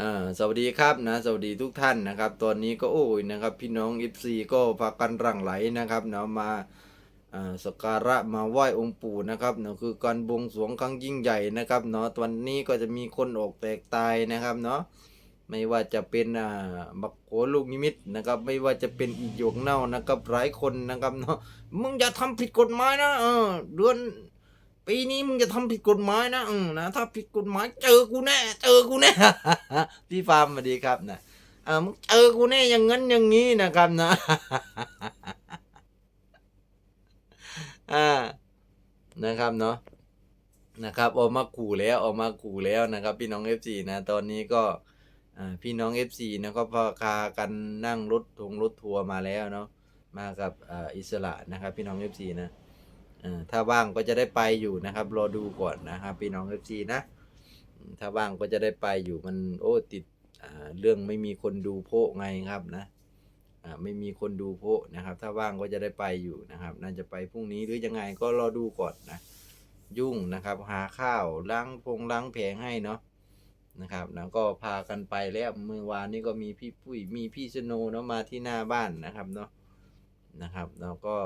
อสวัสดีครับนะสวัสดีทุกท่านนะครับ ตอนนี้ก็โอ้ยนะครับ พี่น้อง FC ก็พากันรังไหลนะครับเนาะมาสักการะมาไหว้องค์ปู่นะครับเนาะคือการบวงสรวงครั้งยิ่งใหญ่นะครับเนาะวันนี้ก็จะมีคนออกแตกตายนะครับเนาะไม่ว่าจะเป็นอ่าบักโขลูกนิมิตนะครับ ไม่ว่าจะเป็นอีหยกเน่านะครับหลายคนนะครับเนาะมึงอย่าทำผิดกฎหมายนะเออเดือน ปีนี้มึงจะทำผิดกฎหมายนะอืมนะถ้าผิดกฎหมายเจอกูแน่ เจอกูแน่พี่ฟาร์มสวัสดีครับนะอ่ามึงเจอกูแน่อย่างนั้นอย่างนี้นะครับนะอ่านะครับเนาะนะครับออกมาขู่แล้วออกมาขู่แล้วนะครับ พี่น้อง FC นะตอนนี้ก็อ่าพี่น้อง FC นะก็พาคากันนั่งรถทงรถทัวร์มาแล้วเนาะมากับอ่าอิสระนะครับ พี่น้อง FC นะเอ่อ ถ้าว่างก็จะได้ไปอยู่นะครับ รอดูก่อนนะครับพี่น้องเอฟซีนะ ถ้าว่างก็จะได้ไปอยู่มันโอ้ติดเรื่องไม่มีคนดูโพะไงครับนะไม่มีคนดูโพะนะครับ ถ้าว่างก็จะได้ไปอยู่นะครับ น่าจะไปพรุ่งนี้หรือยังไงก็รอดูก่อนนะ ยุ่งนะครับ หาข้าวล้างพงล้างแผงให้เนาะนะครับแล้วก็พากันไปแล้วเมื่อวานนี้ก็มีพี่ปุ้ยมีพี่สโนเนาะมาที่หน้าบ้านนะครับเนาะนะครับแล้วก็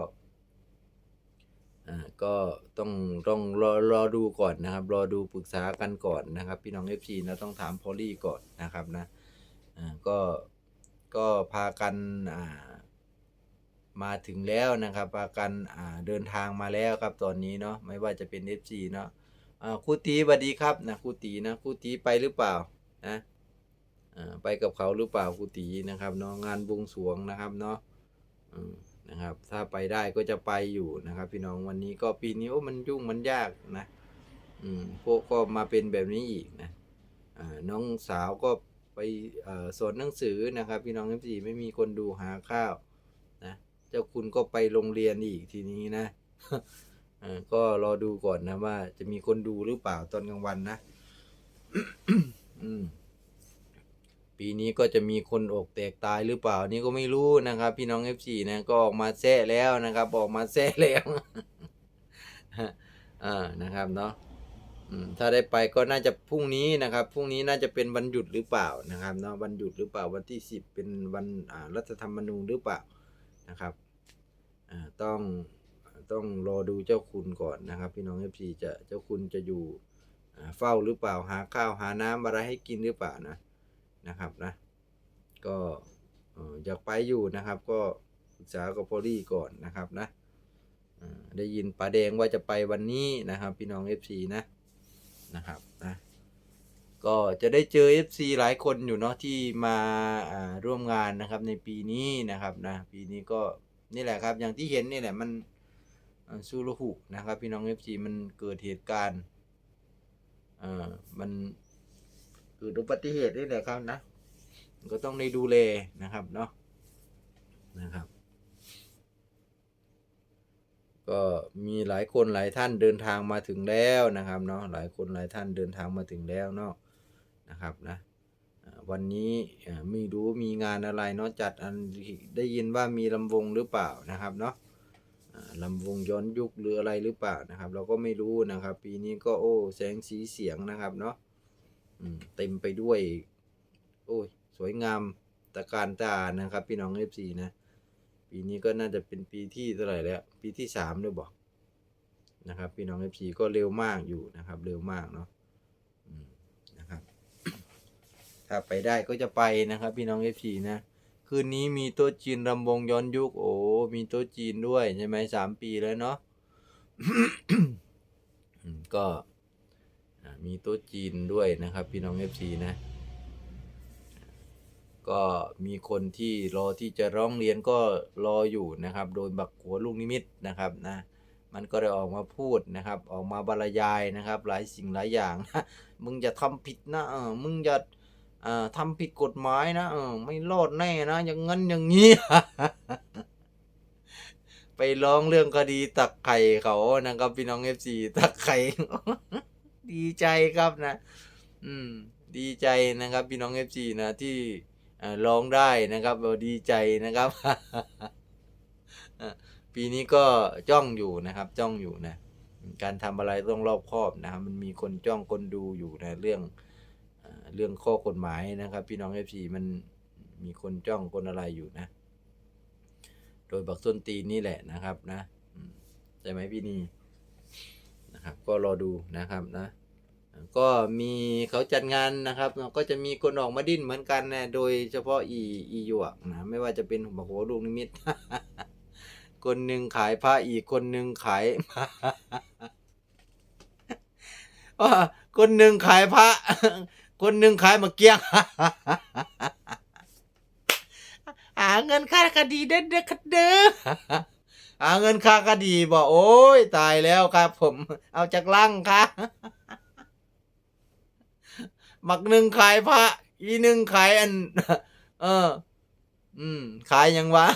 อ่าก็ต้องต้องรอรอดูก่อนนะครับ รอดูปรึกษากันก่อนนะครับ พี่น้อง FC นะต้องถามพอลลี่ก่อนนะครับนะอ่าก็ก็พากันอ่ามาถึงแล้วนะครับ พากันอ่าเดินทางมาแล้วครับตอนนี้เนาะไม่ว่าจะเป็น FC เนาะอ่าครูตีสวัสดีครับนะครูตีนะครูตีไปหรือเปล่านะอ่าไปกับเขาหรือเปล่าครูตีนะครับเนาะงานบวงสรวงนะครับเนาะอืม นะครับ ถ้าไปได้ก็จะไปอยู่นะครับ พี่น้องวันนี้ก็ปีนี้โอ้มันยุ่งมันยากนะอืมพวกก็มาเป็นแบบนี้อีกนะอ่าน้องสาวก็ไปสอนหนังสือนะครับ พี่น้องทั้งสี่ไม่มีคนดูหาข้าวนะเจ้าคุณก็ไปโรงเรียนอีกทีนี้นะก็รอดูก่อนนะว่าจะมีคนดูหรือเปล่าตอนกลางวันนะ อืม ปีนี้ก็จะมีคนอกแตกตายหรือเปล่านี่ก็ไม่รู้นะครับ พี่น้อง F4 นะก็ออกมาแซะแล้วนะครับ ออกมาแซะแล้วอ่านะครับเนาะถ้าได้ไปก็น่าจะพรุ่งนี้นะครับพรุ่งนี้น่าจะเป็นวันหยุดหรือเปล่านะครับเนาะวันหยุดหรือเปล่าวันที่สิบเป็นวันรัฐธรรมนูญหรือเปล่านะครับต้องต้องรอดูเจ้าคุณก่อนนะครับ พี่น้อง F4 จะเจ้าคุณจะอยู่เฝ้าหรือเปล่าหาข้าวหาน้ำอะไรให้กินหรือเปล่านะ นะครับนะก็ออยากไปอยู่นะครับ ก็ปรึกษากับพอลี่ก่อนนะครับนะได้ยินป้าแดงว่าจะไปวันนี้นะครับ พี่น้อง FC นะนะครับนะก็จะได้เจอ FC หลายคนอยู่เนาะที่มาร่วมงานนะครับในปีนี้นะครับนะปีนี้ก็นี่แหละครับ อย่างที่เห็นนี่แหละมันอ่าซูรุหุนะครับ พี่น้อง FC มันเกิดเหตุการณ์มัน เกิดอุบัติเหตุนี่แหละครับนะก็ต้องได้ดูแลนะครับเนาะนะครับ ก็มีหลายคนหลายท่านเดินทางมาถึงแล้วนะครับเนาะหลายคนหลายท่านเดินทางมาถึงแล้วเนาะนะครับนะวันนี้ไม่รู้มีงานอะไรเนาะจัดอันได้ยินว่ามีลำวงหรือเปล่านะครับเนาะลำวงย้อนยุคหรืออะไรหรือเปล่านะครับ เราก็ไม่รู้นะครับ ปีนี้ก็โอ้แสงสีเสียงนะครับเนาะ เต็มไปด้วย โอ้ย สวยงามตะการตานะครับ พี่น้องเอฟซีนะ ปีนี้ก็น่าจะเป็นปีที่เท่าไหร่แล้ว ปีที่สามด้วยบอกนะครับ พี่น้องเอฟซีก็เร็วมากอยู่นะครับ เร็วมากเนาะนะครับ ถ้าไปได้ก็จะไปนะครับ พี่น้องเอฟซีนะคืนนี้มีโต๊ะจีนรำวงย้อนยุคโอ้มีโต๊ะจีนด้วยใช่ไหมสามปีแล้วเนาะก็ มีโต๊ะจีนด้วยนะครับ พี่น้อง FC นะ ก็มีคนที่รอที่จะร้องเรียนก็รออยู่นะครับ โดยบักหัวลูกนิมิตนะครับนะมันก็ได้ออกมาพูดนะครับ ออกมาบรรยายนะครับ หลายสิ่งหลายอย่างนะมึงอย่าทำผิดนะเออมึงอย่าเอ่อทำผิดกฎหมายนะเออไม่รอดแน่นะ อย่างงั้นอย่างนี้ ไปร้องเรื่องคดีตักไข่เขานะครับ พี่น้อง FC ตักไข่ ดีใจครับนะ อืม ดีใจนะครับพี่น้องเอฟซีนะที่อ่อร้องได้นะครับเราดีใจนะครับ ปีนี้ก็จ้องอยู่นะครับ จ้องอยู่นะ การทำอะไรต้องรอบคอบนะครับ มันมีคนจ้องคนดูอยู่นะเรื่องเรื่องข้อกฎหมายนะครับ พี่น้องเอฟซีมันมีคนจ้องคนอะไรอยู่นะ โดยบักส้นตีนนี่แหละนะครับนะใช่ไหมพี่นี นะครับ ก็รอดูนะครับนะ ก็มีเขาจัดงานนะครับ ก็จะมีคนออกมาดิ้นเหมือนกันนะโดยเฉพาะอีอีหยวกนะไม่ว่าจะเป็นหัวโหลูกนิมิต คนหนึ่งขายผ้าอีกคนหนึ่งขายคนหนึ่งขายพระ คนหนึ่งขายมะเกียงหาเงินค่าคดีเด้อเด้อครับเด้อ หาเงินค่าคดีบอกโอ้ยตายแล้วครับ ผม เอาจากลังค่ะบักหนึ่งขายพระ อีหนึ่งขายอัน เออ อืม ขายยังวะ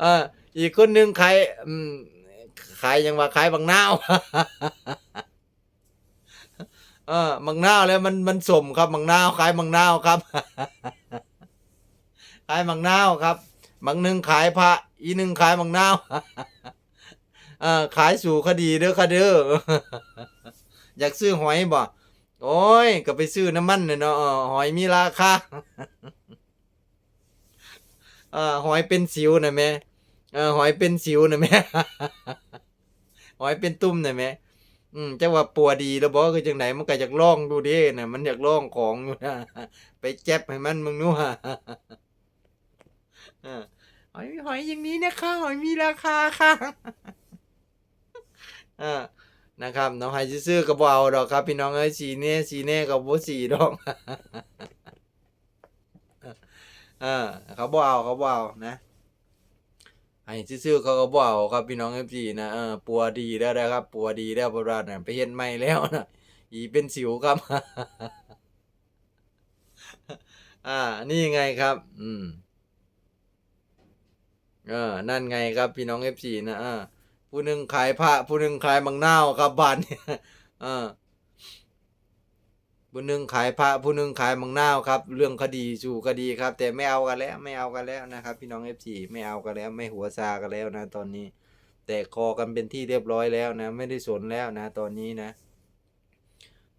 เอออีกคนหนึ่งขายอืมขายยังว่าขายบางนาวเออบางนาวแล้วมันมันสมครับบางนาวขายบางนาวครับ ขายบางนาวครับบางหนึ่งขายพระอีหนึ่งขายบางนาวเออขายสู่คดีเด้อค่ะเด้ออยากซื้อหอยบ่โอ้ยก็ไปซื้อน้ำมันน่ะเนาะหอยมีราคาเออหอยเป็นสิวนะแม่เออหอยเป็นสิวนะแม่หอยเป็นตุ่มนะแม่อืมจังว่าปัวดีแล้วบอกคือจังไหนมันก็อยากลองดูดินะมันอยากลองของอยู่นะไปแจ็บให้มันมึงนู่นเออ หอยหอยอย่างนี้นะคะหอยมีราคาค่ะเออนะครับน้องไฮซื้อๆก็บ่เอาดอกครับ พี่น้องเอ้ยสีเน่สีเน่กับบ่สีดอกเออเขาบ่เอาเขาบ่เอานะไอ้ซื่อๆเขาก็บ่เอาครับพี่น้องเอฟซีนะเออปัวดีแล้วนะครับ ปัวดีแล้วเพราะว่าน่ะไปเฮ็ดใหม่แล้วนะอีเป็นสิวครับ อ่า นี่ไงครับ อืม เออ นั่นไงครับพี่น้องเอฟซีนะอ่าผู้หนึ่งขายผ้าผู้หนึ่งขายบางนาวครับบ้านเนี่ยเออผู้หนึ่งขายพระผู้หนึ่งขายมังนาวครับ เรื่องคดีสู่คดีครับ แต่ไม่เอากันแล้ว ไม่เอากันแล้วนะครับ พี่น้องเอฟซีไม่เอากันแล้ว ไม่หัวซากันแล้วนะ ตอนนี้ แต่คอกันเป็นที่เรียบร้อยแล้วนะ ไม่ได้สนแล้วนะ ตอนนี้นะ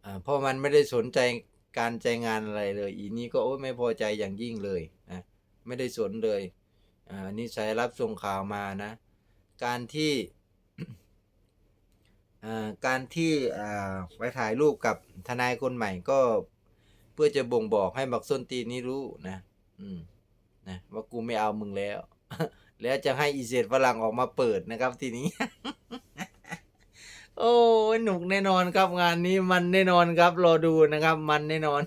อ่าเพราะมันไม่ได้สนใจการใจงานอะไรเลย อีนี้ก็โอ้ยไม่พอใจอย่างยิ่งเลยนะไม่ได้สนเลย อ่านี่ใช้รับส่งข่าวมานะ การที่อ่าการที่อ่าไปถ่ายรูปกับทนายคนใหม่ก็เพื่อจะบ่งบอกให้บักส้นตีนนี้รู้นะ อืมนะว่ากูไม่เอามึงแล้ว แล้วจะให้อีเศษฝรั่งออกมาเปิดนะครับทีนี้ โอ้ยหนุกแน่นอนครับงานนี้มันแน่นอนครับ รอดูนะครับ มันแน่นอน